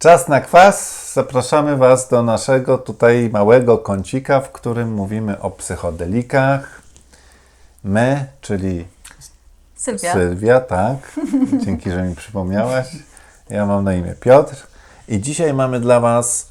Czas na kwas. Zapraszamy Was do naszego tutaj małego kącika, w którym mówimy o psychodelikach. My, czyli Sylwia. Sylwia, tak. Dzięki, że mi przypomniałaś. Ja mam na imię Piotr. I dzisiaj mamy dla Was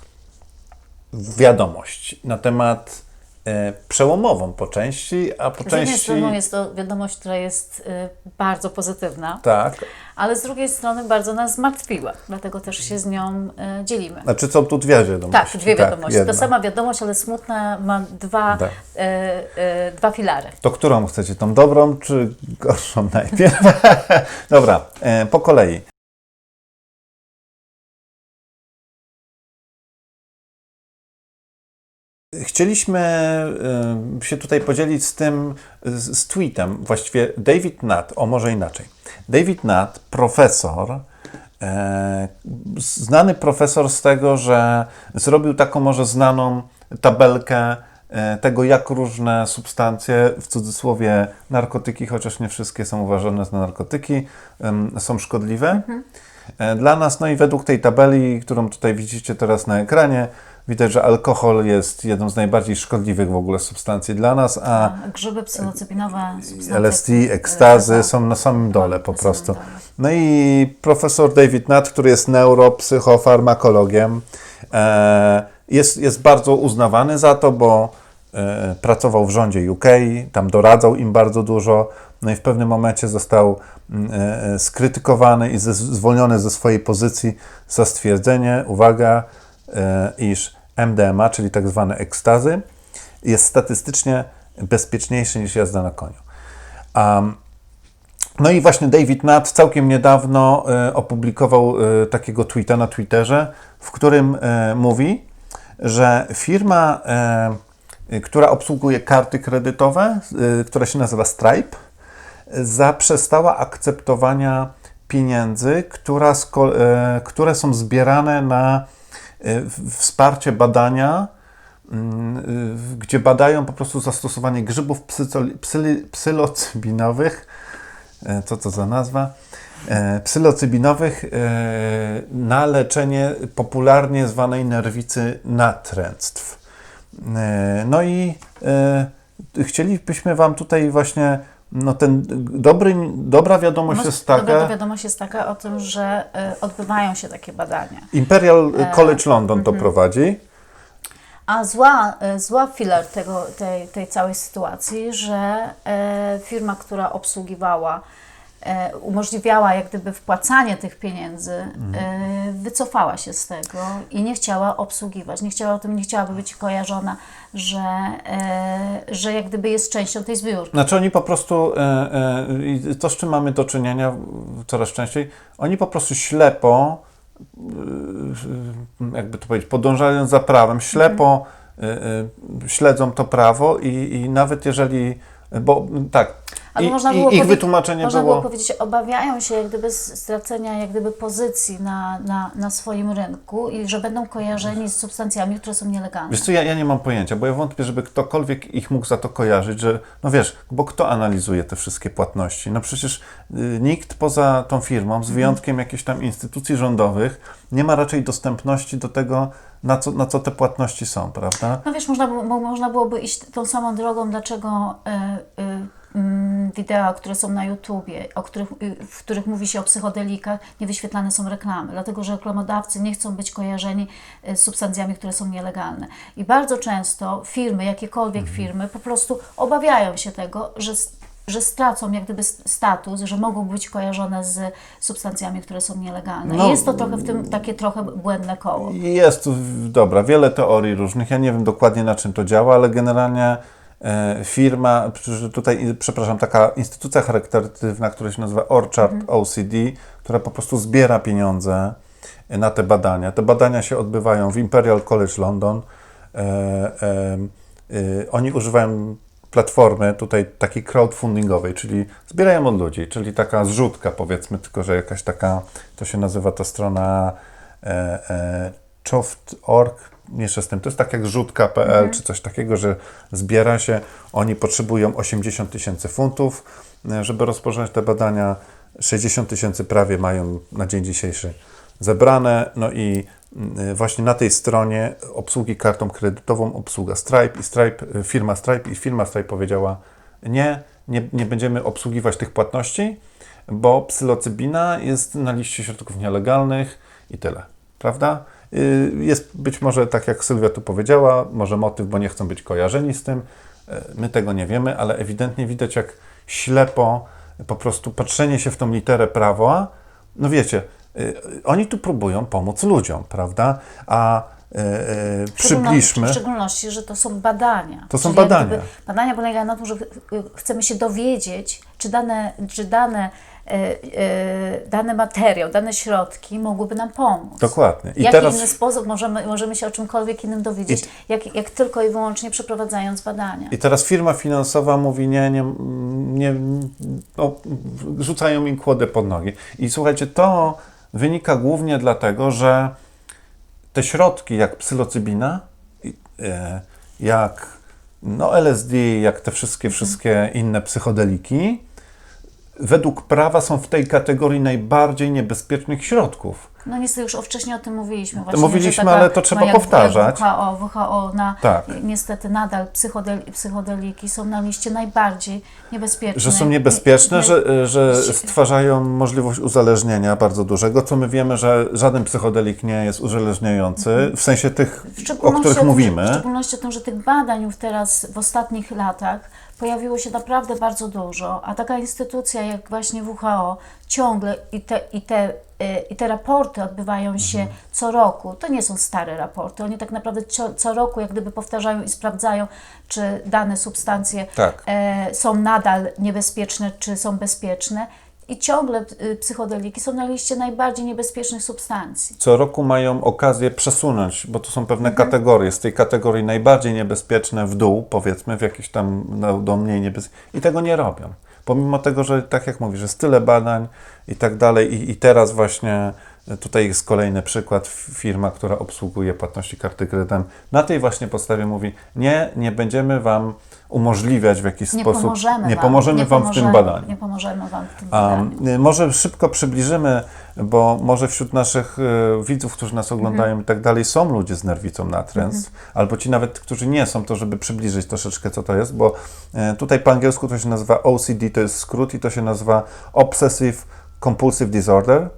wiadomość na temat e, przełomową po części, a po Z jednej części. strony jest to wiadomość, która jest y, bardzo pozytywna, Tak. Ale z drugiej strony bardzo nas zmartwiła, dlatego też się z nią y, dzielimy. Znaczy są tu dwie wiadomości. Tak, dwie wiadomości. jedna. Ta sama wiadomość, ale smutna ma dwa, Tak. y, y, dwa filary. To którą chcecie? Tą dobrą czy gorszą najpierw? Dobra, e, po kolei. Chcieliśmy e, się tutaj podzielić z tym, z, tweetem, właściwie David Nutt, o może inaczej. David Nutt, profesor, e, znany profesor z tego, że zrobił taką może znaną tabelkę e, tego, jak różne substancje, w cudzysłowie narkotyki, chociaż nie wszystkie są uważane za narkotyki, są szkodliwe. E, Dla nas, no i według tej tabeli, którą tutaj widzicie teraz na ekranie, widać, że alkohol jest jedną z najbardziej szkodliwych w ogóle substancji dla nas, a grzyby psylocybinowe, LSD, ekstazy tak, są na samym dole po prostu. No i profesor David Nutt, który jest neuropsychofarmakologiem, e, jest, jest bardzo uznawany za to, bo e, pracował w rządzie UK, tam doradzał im bardzo dużo, no i w pewnym momencie został mm, e, e, skrytykowany i zwolniony ze swojej pozycji za stwierdzenie, uwaga, e, iż MDMA, czyli tak zwane ekstazy, jest statystycznie bezpieczniejszy niż jazda na koniu. Um, no i właśnie David Nutt całkiem niedawno e, opublikował e, takiego tweeta na Twitterze, w którym e, mówi, że firma, która obsługuje karty kredytowe, która się nazywa Stripe, zaprzestała akceptowania pieniędzy, która które są zbierane na wsparcie badania, mm, y, gdzie badają po prostu zastosowanie grzybów psylocybinowych, e, co to za nazwa, psylocybinowych na leczenie popularnie zwanej nerwicy natręctw. No i chcielibyśmy Wam tutaj właśnie, no ten dobry, dobra wiadomość Może- jest Dobra taka, wiadomość jest taka o tym, że y, odbywają się takie badania. Imperial E, College London to prowadzi, A zła, y, zła filar tego, tej, tej całej sytuacji, że e, firma, która obsługiwała, umożliwiała jak gdyby wpłacanie tych pieniędzy, e, wycofała się z tego i nie chciała obsługiwać, nie chciała o tym, nie chciałaby być kojarzona, że, e, że jak gdyby jest częścią tej zbiórki. Znaczy oni po prostu, e, e, to z czym mamy do czynienia coraz częściej, oni po prostu ślepo, e, jakby to powiedzieć, podążając za prawem, ślepo e, e, śledzą to prawo i, i nawet jeżeli, bo tak, i, można było ich wytłumaczenie Można było, było powiedzieć, obawiają się jak gdyby stracenia jak gdyby pozycji na, na, na swoim rynku i że będą kojarzeni z substancjami, które są nielegalne. Wiesz co, ja, ja nie mam pojęcia, bo ja wątpię, żeby ktokolwiek ich mógł za to kojarzyć, że, no wiesz, bo kto analizuje te wszystkie płatności? No przecież y, nikt poza tą firmą, z wyjątkiem jakichś tam instytucji rządowych, nie ma raczej dostępności do tego, na co, na co te płatności są, prawda? No wiesz, można, mo- można byłoby iść tą samą drogą, dlaczego y, y, wideo, które są na YouTubie, o których, y, w których mówi się o psychodelikach, nie wyświetlane są reklamy, dlatego że reklamodawcy nie chcą być kojarzeni y, z substancjami, które są nielegalne. I bardzo często firmy, jakiekolwiek firmy, po prostu obawiają się tego, że że stracą jak gdyby status, że mogą być kojarzone z substancjami, które są nielegalne. No. Jest to trochę w tym takie trochę błędne koło. Jest, dobra, wiele teorii różnych, ja nie wiem dokładnie na czym to działa, ale generalnie e, firma, tutaj, przepraszam, taka instytucja charytatywna, która się nazywa Orchard OCD, która po prostu zbiera pieniądze na te badania. Te badania się odbywają w Imperial College London. E, e, e, oni używają platformy tutaj takiej crowdfundingowej, czyli zbierają od ludzi, czyli taka zrzutka powiedzmy, tylko że jakaś taka, to się nazywa ta strona e, e, choft.org, z tym, to jest tak jak zrzutka.pl czy coś takiego, że zbiera się, oni potrzebują 80 tysięcy funtów, e, żeby rozpocząć te badania, 60 tysięcy prawie mają na dzień dzisiejszy zebrane, no i właśnie na tej stronie obsługi kartą kredytową obsługa Stripe i Stripe, y, firma Stripe i firma Stripe powiedziała nie, nie, nie będziemy obsługiwać tych płatności, bo psylocybina jest na liście środków nielegalnych i tyle, prawda? Y, Jest być może, tak jak Sylwia tu powiedziała, może motyw, bo nie chcą być kojarzeni z tym. My tego nie wiemy, ale ewidentnie widać, jak ślepo po prostu patrzenie się w tą literę prawa. No wiecie, oni tu próbują pomóc ludziom, prawda? A y, y, W szczególności- przybliżmy. W szczególności, że to są badania. To są Czyli badania. Badania polegają na tym, że ch- chcemy się dowiedzieć, czy dane, czy dane, e, dany materiał, dane środki mogłyby nam pomóc. Dokładnie. W I jaki teraz inny sposób możemy, możemy się o czymkolwiek innym dowiedzieć, jak, jak tylko i wyłącznie przeprowadzając badania. I teraz firma finansowa mówi, nie, nie, nie no, rzucają im kłodę pod nogi. I słuchajcie, to wynika głównie dlatego, że te środki jak psylocybina, e, jak no LSD, jak te wszystkie, wszystkie inne psychodeliki, według prawa są w tej kategorii najbardziej niebezpiecznych środków. No niestety już o wcześniej o tym mówiliśmy. Właśnie, mówiliśmy, ale to trzeba no powtarzać. Jak WHO, WHO na, Tak. niestety nadal psychodel, psychodeliki są na liście najbardziej niebezpiecznych. Że są niebezpieczne, Nie- że, że stwarzają możliwość uzależnienia bardzo dużego, co my wiemy, że żaden psychodelik nie jest uzależniający, w sensie tych, W o których tym, W mówimy. szczególności o tym, że tych badań już teraz w ostatnich latach pojawiło się naprawdę bardzo dużo, a taka instytucja jak właśnie WHO ciągle i te, i te, i te raporty odbywają się Mhm. co roku. To nie są stare raporty, oni tak naprawdę co, co roku jak gdyby powtarzają i sprawdzają, czy dane substancje Tak. e, są nadal niebezpieczne, czy są bezpieczne. I ciągle y, psychodeliki są na liście najbardziej niebezpiecznych substancji. Co roku mają okazję przesunąć, bo to są pewne Mhm. kategorie, z tej kategorii najbardziej niebezpieczne w dół, powiedzmy, w jakieś tam no, do mniej niebezpieczne. I tego nie robią. Pomimo tego, że tak jak mówisz, jest tyle badań i tak dalej. I, i teraz właśnie tutaj jest kolejny przykład. Firma, która obsługuje płatności karty kredytem, na tej właśnie podstawie mówi, nie, nie będziemy Wam umożliwiać w jakiś Nie sposób, pomożemy nie wam, pomożemy nie Wam w pomożemy, tym badaniu. Nie pomożemy Wam w tym badaniu. y, może szybko przybliżymy, bo może wśród naszych y, widzów, którzy nas oglądają Mhm. i tak dalej, są ludzie z nerwicą natręt, albo ci nawet, którzy nie są, to żeby przybliżyć troszeczkę, co to jest, bo y, tutaj po angielsku to się nazywa OCD, to jest skrót i to się nazywa Obsessive Compulsive Disorder.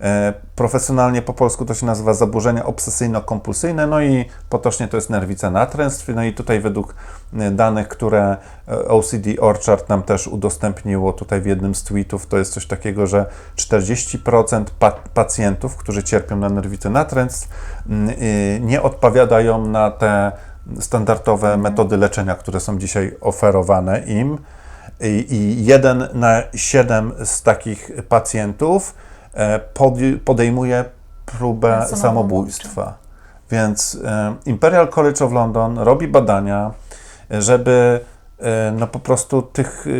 E, Profesjonalnie po polsku to się nazywa zaburzenia obsesyjno-kompulsyjne, no i potocznie to jest nerwica natręstw. No i tutaj według e, danych, które e, OCD Orchard nam też udostępniło tutaj w jednym z tweetów, to jest coś takiego, że 40% pa pacjentów, którzy cierpią na nerwicę natręstw, mm, nie odpowiadają na te standardowe metody leczenia, które są dzisiaj oferowane im. I, jeden na siedem z takich pacjentów podejmuje próbę Samobójstwa. samobójstwa. Więc e, Imperial College of London robi badania, e, żeby e, no po prostu tych, e,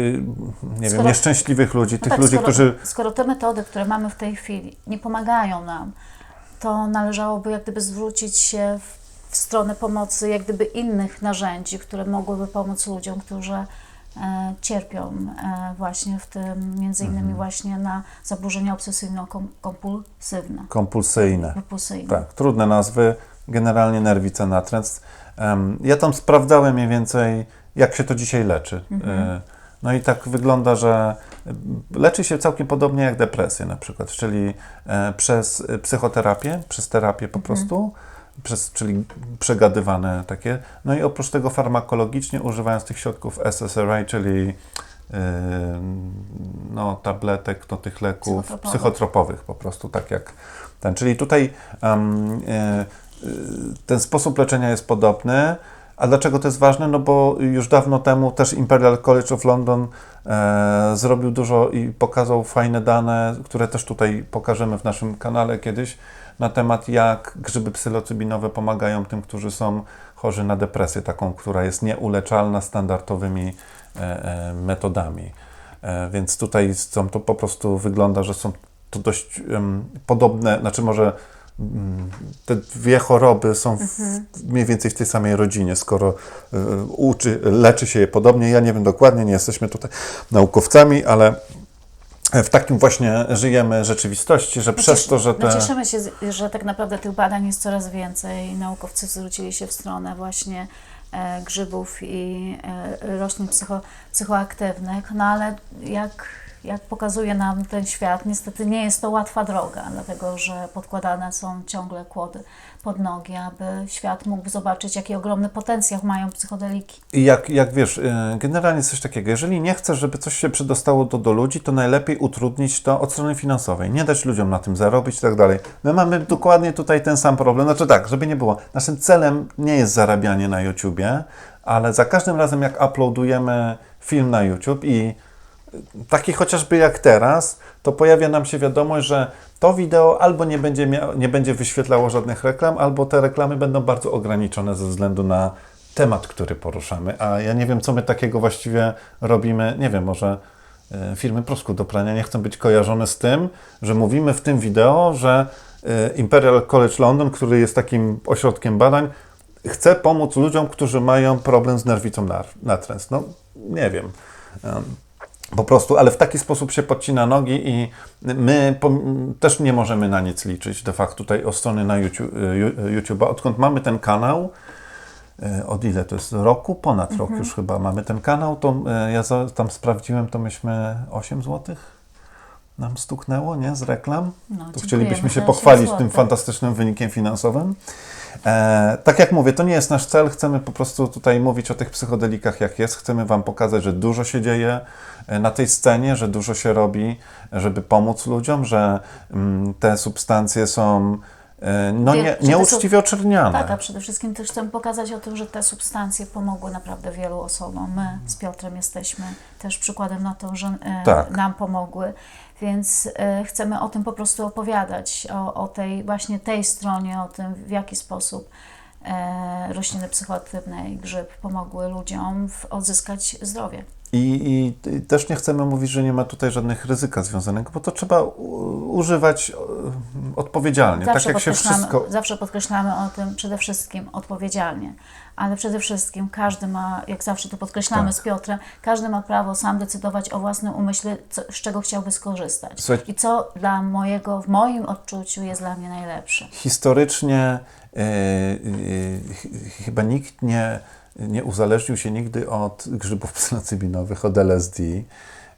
nie wiem, Skoro- nieszczęśliwych ludzi, No tych tak, ludzi, skoro, którzy skoro te metody, które mamy w tej chwili, nie pomagają nam, to należałoby jak gdyby zwrócić się w, w stronę pomocy jak gdyby innych narzędzi, które mogłyby pomóc ludziom, którzy e, cierpią e, właśnie w tym, między innymi Mhm. właśnie na zaburzenia obsesyjno-kompulsywne, kompulsyjne. kompulsyjne. Tak, trudne nazwy, generalnie nerwica natręstw. Em, Ja tam sprawdzałem mniej więcej, jak się to dzisiaj leczy. E, No i tak wygląda, że leczy się całkiem podobnie jak depresję na przykład, czyli e, przez e, psychoterapię, przez terapię po prostu, przez, czyli przegadywane takie. No i oprócz tego farmakologicznie używając tych środków SSRI, czyli e, no, tabletek, no, tych leków Psychotropowych. psychotropowych po prostu, tak jak ten. Czyli tutaj e, e, ten sposób leczenia jest podobny. A dlaczego to jest ważne? No bo już dawno temu też Imperial College of London e, zrobił dużo i pokazał fajne dane, które też tutaj pokażemy w naszym kanale kiedyś, na temat jak grzyby psylocybinowe pomagają tym, którzy są chorzy na depresję, taką, która jest nieuleczalna standardowymi e, e, metodami. E, więc tutaj są to po prostu wygląda, że są to dość em, podobne, znaczy może mm, te dwie choroby są w, mniej więcej w tej samej rodzinie, skoro y, uczy, leczy się je podobnie. Ja nie wiem dokładnie, nie jesteśmy tutaj naukowcami, ale w takim właśnie żyjemy rzeczywistości, że przez to, że No te... cieszymy się, że tak naprawdę tych badań jest coraz więcej. Naukowcy zwrócili się w stronę właśnie e, grzybów i e, roślin psycho, psychoaktywnych, no ale jak, jak pokazuje nam ten świat, niestety nie jest to łatwa droga, dlatego że podkładane są ciągle kłody pod nogi, aby świat mógł zobaczyć, jaki ogromny potencjał mają psychodeliki. I jak, jak wiesz, y, generalnie coś takiego, jeżeli nie chcesz, żeby coś się przedostało do, do ludzi, to najlepiej utrudnić to od strony finansowej. Nie dać ludziom na tym zarobić i tak dalej. My mamy dokładnie tutaj ten sam problem. Znaczy tak, żeby nie było. Naszym celem nie jest zarabianie na YouTubie, ale za każdym razem jak uploadujemy film na YouTube i taki chociażby jak teraz, to pojawia nam się wiadomość, że to wideo albo nie będzie, nie będzie wyświetlało żadnych reklam, albo te reklamy będą bardzo ograniczone ze względu na temat, który poruszamy. A ja nie wiem, co my takiego właściwie robimy. Nie wiem, może e, firmy proszku do prania nie chcą być kojarzone z tym, że mówimy w tym wideo, że e, Imperial College London, który jest takim ośrodkiem badań, chce pomóc ludziom, którzy mają problem z nerwicą nar- natręs. No, nie wiem. Po prostu, ale w taki sposób się podcina nogi i my też nie możemy na nic liczyć de facto tutaj o strony na YouTube, YouTube'a. Odkąd mamy ten kanał, e, od ile to jest? Roku? Ponad rok już chyba mamy ten kanał, to ja tam sprawdziłem, to myśmy 8 zł nam stuknęło, nie? Z reklam. No, to chcielibyśmy się pochwalić 8 tym złotych. fantastycznym wynikiem finansowym. E, tak jak mówię, to nie jest nasz cel. Chcemy po prostu tutaj mówić o tych psychodelikach, jak jest. Chcemy Wam pokazać, że dużo się dzieje e, na tej scenie, że dużo się robi, żeby pomóc ludziom, że mm, te substancje są e, no, nie, nieuczciwie oczerniane. Tak, a przede wszystkim też chcę pokazać o tym, że te substancje pomogły naprawdę wielu osobom. My z Piotrem jesteśmy też przykładem na to, że e, Tak. nam pomogły. Więc e, chcemy o tym po prostu opowiadać, o, o tej właśnie tej stronie, o tym w jaki sposób e, rośliny psychoaktywne i grzyb pomogły ludziom odzyskać zdrowie. I, i, też nie chcemy mówić, że nie ma tutaj żadnych ryzyka związanego, bo to trzeba u, używać e, odpowiedzialnie. Tak Zawsze, jak się wszystko. zawsze podkreślamy o tym przede wszystkim odpowiedzialnie, ale przede wszystkim każdy ma, jak zawsze to podkreślamy Tak. z Piotrem, każdy ma prawo sam decydować o własnym umyśle, co, z czego chciałby skorzystać Słuchaj- i co dla mojego, w moim odczuciu jest dla mnie najlepsze. Historycznie e, ch- chyba nikt nie, nie uzależnił się nigdy od grzybów psylocybinowych, od LSD,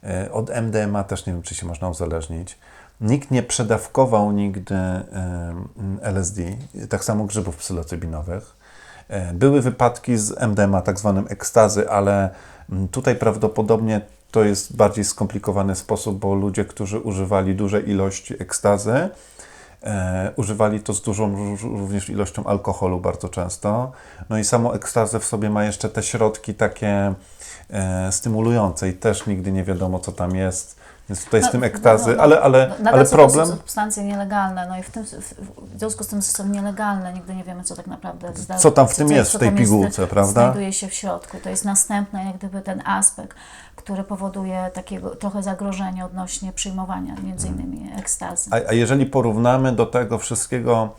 e, od MDMA też nie wiem, czy się można uzależnić. Nikt nie przedawkował nigdy LSD, tak samo grzybów psylocybinowych. E, Były wypadki z MDMA, tak zwanym ekstazy, ale mm, tutaj prawdopodobnie to jest bardziej skomplikowany sposób, bo ludzie, którzy używali dużej ilości ekstazy, e, używali to z dużą ró- również ilością alkoholu bardzo często. No i samo ekstazę w sobie ma jeszcze te środki takie e, stymulujące i też nigdy nie wiadomo, co tam jest. Więc tutaj z tym ekstazy, ale, ale, nadal ale są to problem... substancje nielegalne, no i w, tym, w, związku z tym, są nielegalne, nigdy nie wiemy, co tak naprawdę Co tam w tym co- jest, co w tej tam jest, pigułce, prawda? Znajduje się w środku. To jest następny, jak gdyby ten aspekt, który powoduje takiego trochę zagrożenie odnośnie przyjmowania między innymi ekstazy. A, a jeżeli porównamy do tego wszystkiego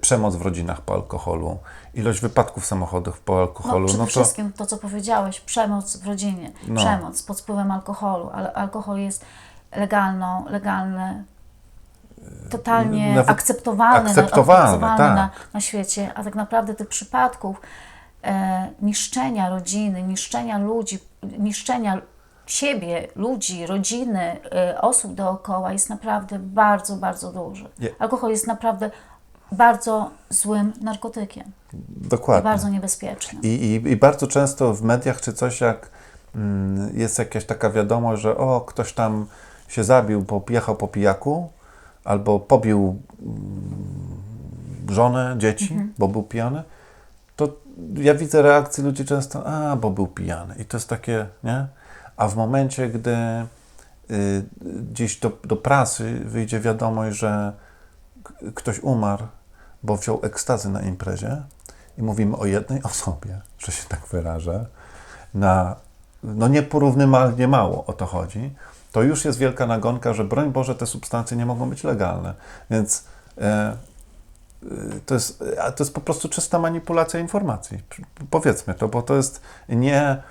przemoc w rodzinach po alkoholu, ilość wypadków samochodów po No, alkoholu, przede no to wszystkim to, co powiedziałeś, przemoc w rodzinie, No. przemoc pod wpływem alkoholu, ale alkohol jest legalną, legalny, totalnie Nawet akceptowalny, akceptowalny, akceptowalny tak. na, na świecie, a tak naprawdę tych przypadków e, niszczenia rodziny, niszczenia ludzi, niszczenia siebie, ludzi, rodziny, e, osób dookoła jest naprawdę bardzo, bardzo duży. Alkohol jest naprawdę bardzo złym narkotykiem i dokładnie. bardzo niebezpiecznym. I, i, I bardzo często w mediach czy coś, jak mm, jest jakaś taka wiadomość, że o, ktoś tam się zabił, bo jechał po pijaku, albo pobił mm, żonę, dzieci, bo był pijany, to ja widzę reakcje ludzi często, a, bo był pijany. I to jest takie, nie? A w momencie, gdy y, gdzieś do, do prasy wyjdzie wiadomość, że ktoś umarł, bo wziął ekstazy na imprezie i mówimy o jednej osobie, że się tak wyrażę, na no nieporównywalnie mało o to chodzi, to już jest wielka nagonka, że broń Boże te substancje nie mogą być legalne. Więc e, y, to jest, to jest po prostu czysta manipulacja informacji. Powiedzmy to, bo to jest nie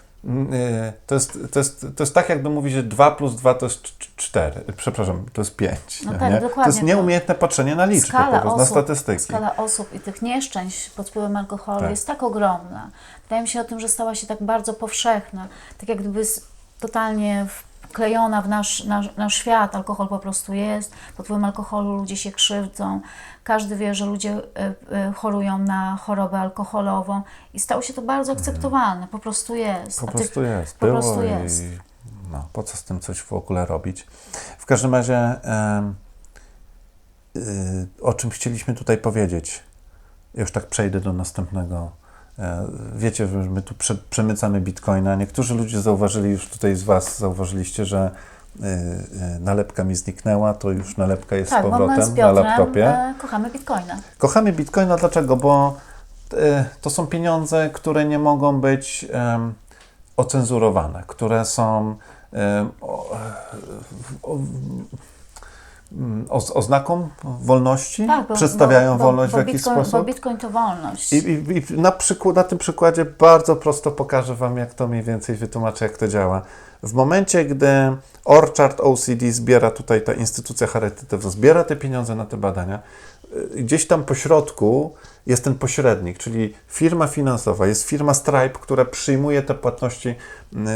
to jest, to, jest, to jest tak, jakby mówić, że 2 plus 2 to jest 4. Przepraszam, to jest 5. No nie? tak, To dokładnie jest nieumiejętne patrzenie na liczby, po skala prostu, na osób, statystyki. skala osób i tych nieszczęść pod wpływem alkoholu Tak. jest tak ogromna. Wydaje mi się o tym, że stała się tak bardzo powszechna, tak jak gdyby totalnie wklejona w nasz, nasz, nasz świat. Alkohol po prostu jest, pod wpływem alkoholu ludzie się krzywdzą. Każdy wie, że ludzie e, e, chorują na chorobę alkoholową i stało się to bardzo akceptowalne. Po prostu jest. Po A ty- prostu jest. po Było prostu i jest. no, po co z tym coś w ogóle robić? W każdym razie y, o czym chcieliśmy tutaj powiedzieć? Już tak przejdę do następnego. E, Wiecie, że my tu prze, przemycamy bitcoina. Niektórzy ludzie zauważyli, już tutaj z Was zauważyliście, że y, y, nalepka mi zniknęła, to już nalepka jest tak, z my z powrotem na laptopie. e, kochamy bitcoina. Kochamy bitcoina dlaczego? Bo e, to są pieniądze, które nie mogą być ocenzurowane, które są o, o, oznaką wolności, Tak, bo, przedstawiają bo, bo, wolność bo w jakiś bitcoin, Bo sposób. bitcoin to wolność. I, i, i na, przykład, na tym przykładzie bardzo prosto pokażę Wam, jak to mniej więcej wytłumaczę, jak to działa. W momencie, gdy Orchard OCD zbiera tutaj, ta instytucja charytatywna, zbiera te pieniądze na te badania, gdzieś tam po środku jest ten pośrednik, czyli firma finansowa, jest firma Stripe, która przyjmuje te płatności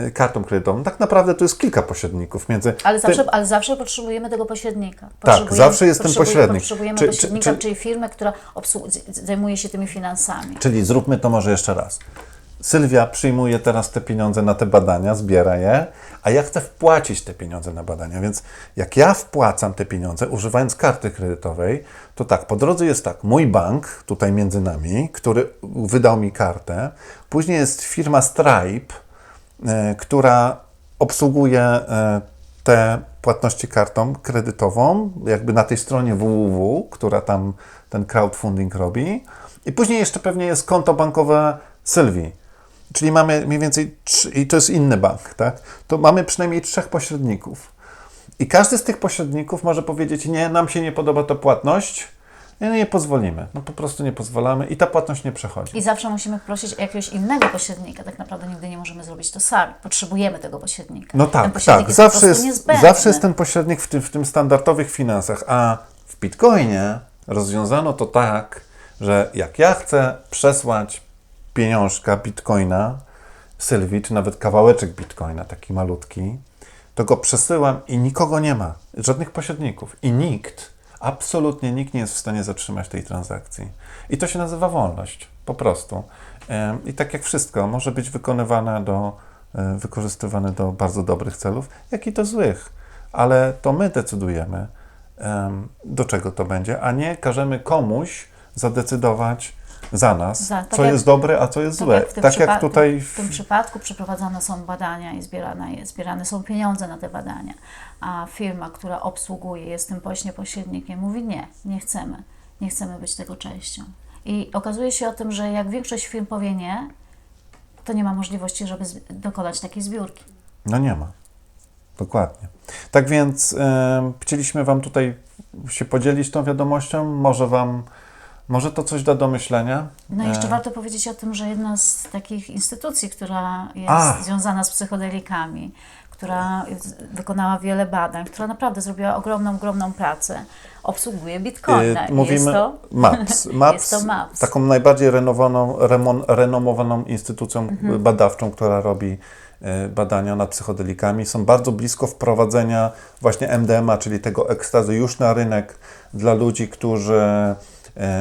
y, kartą kredytową. Tak naprawdę to jest kilka pośredników między Ale tym- zawsze, ale zawsze potrzebujemy tego pośrednika. Tak, Potrzebujemy- zawsze jest ten pośrednik. Potrzebujemy Czy- czy- pośrednika, czy- czyli firmę, która zajmuje się tymi finansami. Czyli zróbmy to może jeszcze raz. Sylwia przyjmuje teraz te pieniądze na te badania, zbiera je, a ja chcę wpłacić te pieniądze na badania, więc jak ja wpłacam te pieniądze używając karty kredytowej, to tak, po drodze jest tak, mój bank, tutaj między nami, który wydał mi kartę, później jest firma Stripe, e, która obsługuje e, te płatności kartą kredytową, jakby na tej stronie www, która tam ten crowdfunding robi. I później jeszcze pewnie jest konto bankowe Sylwii. Czyli mamy mniej więcej, trzy, i to jest inny bank, tak? To mamy przynajmniej trzech pośredników. I każdy z tych pośredników może powiedzieć: Nie, nam się nie podoba ta płatność, nie, nie pozwolimy. No po prostu nie pozwalamy i ta płatność nie przechodzi. I zawsze musimy prosić o jakiegoś innego pośrednika. Tak naprawdę nigdy nie możemy zrobić to sami. Potrzebujemy tego pośrednika. No tak, pośrednik tak. jest Zawsze jest, zawsze jest ten pośrednik w tym, w tym standardowych finansach, a w Bitcoinie rozwiązano to tak, że jak ja chcę przesłać pieniążka Bitcoina Sylwii, czy nawet kawałeczek Bitcoina, taki malutki, to go przesyłam i nikogo nie ma, żadnych pośredników. I nikt, absolutnie nikt nie jest w stanie zatrzymać tej transakcji. I to się nazywa wolność, po prostu. I tak jak wszystko, może być wykonywane do, e, wykorzystywane do bardzo dobrych celów, jak i do złych. Ale to my decydujemy, em, do czego to będzie, a nie każemy komuś zadecydować za nas, Za- tak co jak- jest dobre, a co jest Tak złe. jak, w tym tak jak tutaj w tym przypadku przeprowadzane są badania i zbierane, jest, zbierane są pieniądze na te badania, a firma, która obsługuje, jest tym właśnie pośrednikiem, mówi nie, nie chcemy, nie chcemy być tego częścią. I okazuje się o tym, że jak większość firm powie nie, to nie ma możliwości, żeby dokonać takiej zbiórki. No nie ma. Dokładnie. Tak więc e, chcieliśmy Wam tutaj się podzielić tą wiadomością. Może Wam, może to coś da do myślenia. No i jeszcze E, warto powiedzieć o tym, że jedna z takich instytucji, która jest A. związana z psychodelikami, która wykonała wiele badań, która naprawdę zrobiła ogromną, ogromną pracę, obsługuje bitcoina. e, mówimy jest to MAPS. MAPS, Jest to MAPS. taką najbardziej renowaną, remon, renomowaną instytucją Mhm. badawczą, która robi e, badania nad psychodelikami. Są bardzo blisko wprowadzenia właśnie MDMA, czyli tego ekstazy już na rynek dla ludzi, którzy e,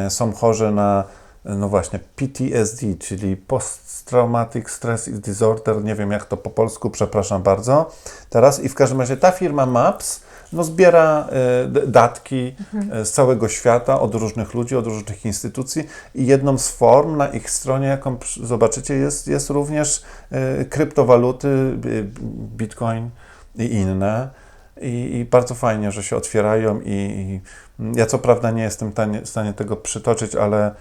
są chorzy na no właśnie PTSD, czyli Post-Traumatic Stress Disorder, nie wiem jak to po polsku, przepraszam bardzo. Teraz i w każdym razie ta firma MAPS no, zbiera e, datki e, z całego świata od różnych ludzi, od różnych instytucji i jedną z form na ich stronie, jaką zobaczycie, jest, jest również e, kryptowaluty, bitcoin i inne. I, I bardzo fajnie, że się otwierają i, i ja co prawda nie jestem tanie, w stanie tego przytoczyć, ale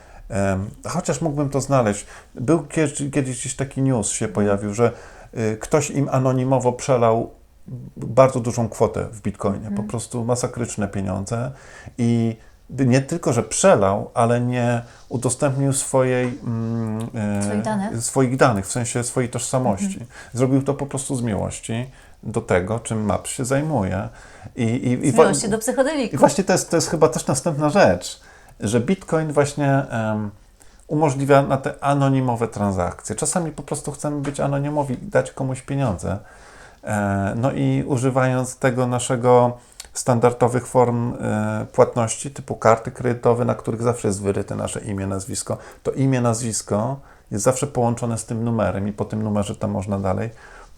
chociaż mógłbym to znaleźć. Był kiedyś, kiedyś gdzieś taki news się pojawił, że y, ktoś im anonimowo przelał bardzo dużą kwotę w bitcoinie, po prostu masakryczne pieniądze i nie tylko, że przelał, ale nie udostępnił swojej, mm, e, Swoich danych? swoich danych, w sensie swojej tożsamości. Zrobił to po prostu z miłości do tego, czym MAPS się zajmuje. I, i, i, miłości do psychodelików. i właśnie to jest, to jest chyba też następna rzecz, że Bitcoin właśnie em, umożliwia na te anonimowe transakcje. Czasami po prostu chcemy być anonimowi i dać komuś pieniądze. E, no i używając tego naszego standardowych form e, płatności, typu karty kredytowe, na których zawsze jest wyryte nasze imię, nazwisko, to imię, nazwisko jest zawsze połączone z tym numerem i po tym numerze tam można dalej,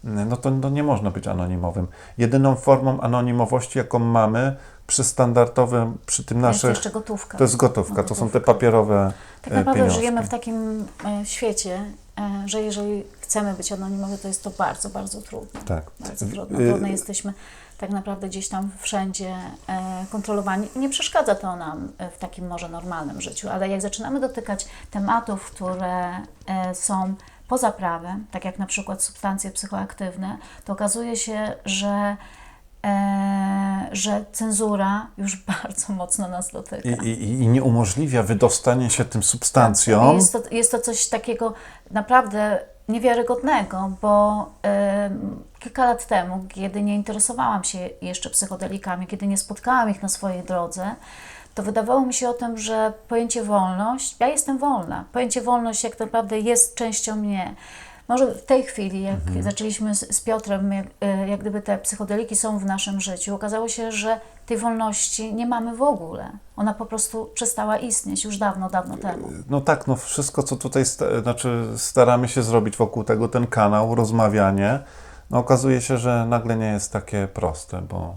no to, to nie można być anonimowym. Jedyną formą anonimowości, jaką mamy przy standardowym, przy tym Jest naszych, jeszcze gotówka. to jest gotówka, to są te Gotówka. papierowe Tak e, naprawdę pieniążki. żyjemy w takim e, świecie, e, że jeżeli chcemy być anonimowi, to jest to bardzo, bardzo trudne. Tak. Bardzo trudno. y, Trudno jesteśmy tak naprawdę gdzieś tam wszędzie kontrolowani. Nie przeszkadza to nam w takim może normalnym życiu, ale jak zaczynamy dotykać tematów, które są poza prawem, tak jak na przykład substancje psychoaktywne, to okazuje się, że e, że cenzura już bardzo mocno nas dotyka. I, i, I nie umożliwia wydostanie się tym substancjom. Jest to, jest to coś takiego naprawdę niewiarygodnego, bo em, kilka lat temu, kiedy nie interesowałam się jeszcze psychodelikami, kiedy nie spotkałam ich na swojej drodze, to wydawało mi się o tym, że pojęcie wolność, ja jestem wolna, pojęcie wolność jak naprawdę jest częścią mnie. Może w tej chwili, jak Mhm. zaczęliśmy z, z Piotrem, jak, e, jak gdyby te psychodeliki są w naszym życiu, okazało się, że tej wolności nie mamy w ogóle. Ona po prostu przestała istnieć już dawno, dawno temu. No tak, no wszystko, co tutaj sta- znaczy staramy się zrobić wokół tego, ten kanał, rozmawianie, no okazuje się, że nagle nie jest takie proste, bo,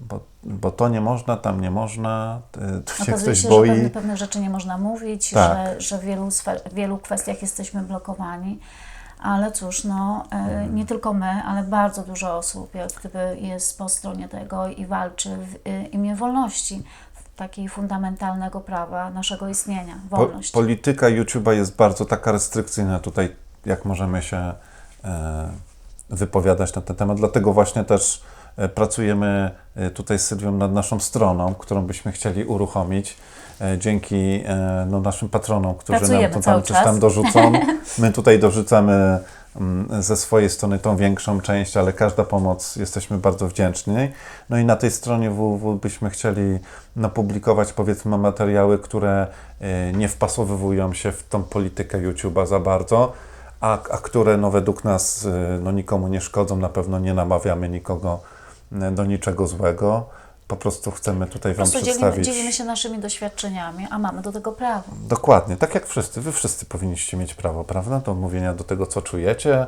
bo, bo to nie można, tam nie można, tu się Okazuje ktoś się, boi. że pewne, pewnych rzeczy nie można mówić, Tak. że, że w wielu, sfer, wielu kwestiach jesteśmy blokowani. Ale cóż, no, e, Mhm. nie tylko my, ale bardzo dużo osób jak gdyby jest po stronie tego i walczy w e, imię wolności, takiej fundamentalnego prawa naszego istnienia, Po, wolność. polityka YouTube'a jest bardzo taka restrykcyjna tutaj, jak możemy się e, wypowiadać na ten temat. Dlatego właśnie też pracujemy e, tutaj z Sylwią nad naszą stroną, którą byśmy chcieli uruchomić. E, dzięki e, no, naszym patronom, którzy Pracujemy nam to tam coś tam dorzucą. My tutaj dorzucamy mm, ze swojej strony tą większą część, ale każda pomoc jesteśmy bardzo wdzięczni. No i na tej stronie www byśmy chcieli no, publikować powiedzmy materiały, które e, nie wpasowywują się w tą politykę YouTube'a za bardzo, a, a które no, według nas e, no, nikomu nie szkodzą, na pewno nie namawiamy nikogo e, do niczego złego. Po prostu chcemy tutaj po Wam prostu dzielimy, przedstawić. dzielimy się naszymi doświadczeniami, a mamy do tego prawo. Dokładnie, tak jak wszyscy. Wy wszyscy powinniście mieć prawo, prawda? Do mówienia do tego, co czujecie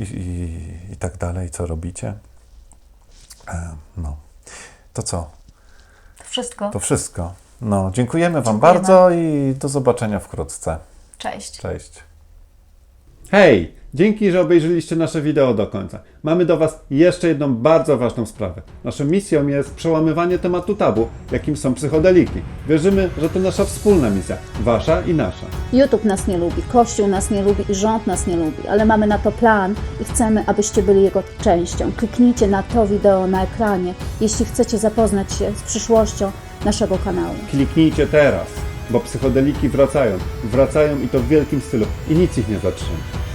i, i, i tak dalej, co robicie. E, no. To co? To wszystko. To wszystko. No, dziękujemy Wam Dziękujemy. bardzo i do zobaczenia wkrótce. Cześć. Cześć. Hej! Dzięki, że obejrzeliście nasze wideo do końca. Mamy do Was jeszcze jedną bardzo ważną sprawę. Naszą misją jest przełamywanie tematu tabu, jakim są psychodeliki. Wierzymy, że to nasza wspólna misja, Wasza i nasza. YouTube nas nie lubi, Kościół nas nie lubi i rząd nas nie lubi, ale mamy na to plan i chcemy, abyście byli jego częścią. Kliknijcie na to wideo na ekranie, jeśli chcecie zapoznać się z przyszłością naszego kanału. Kliknijcie teraz, bo psychodeliki wracają. Wracają i to w wielkim stylu i nic ich nie zatrzyma.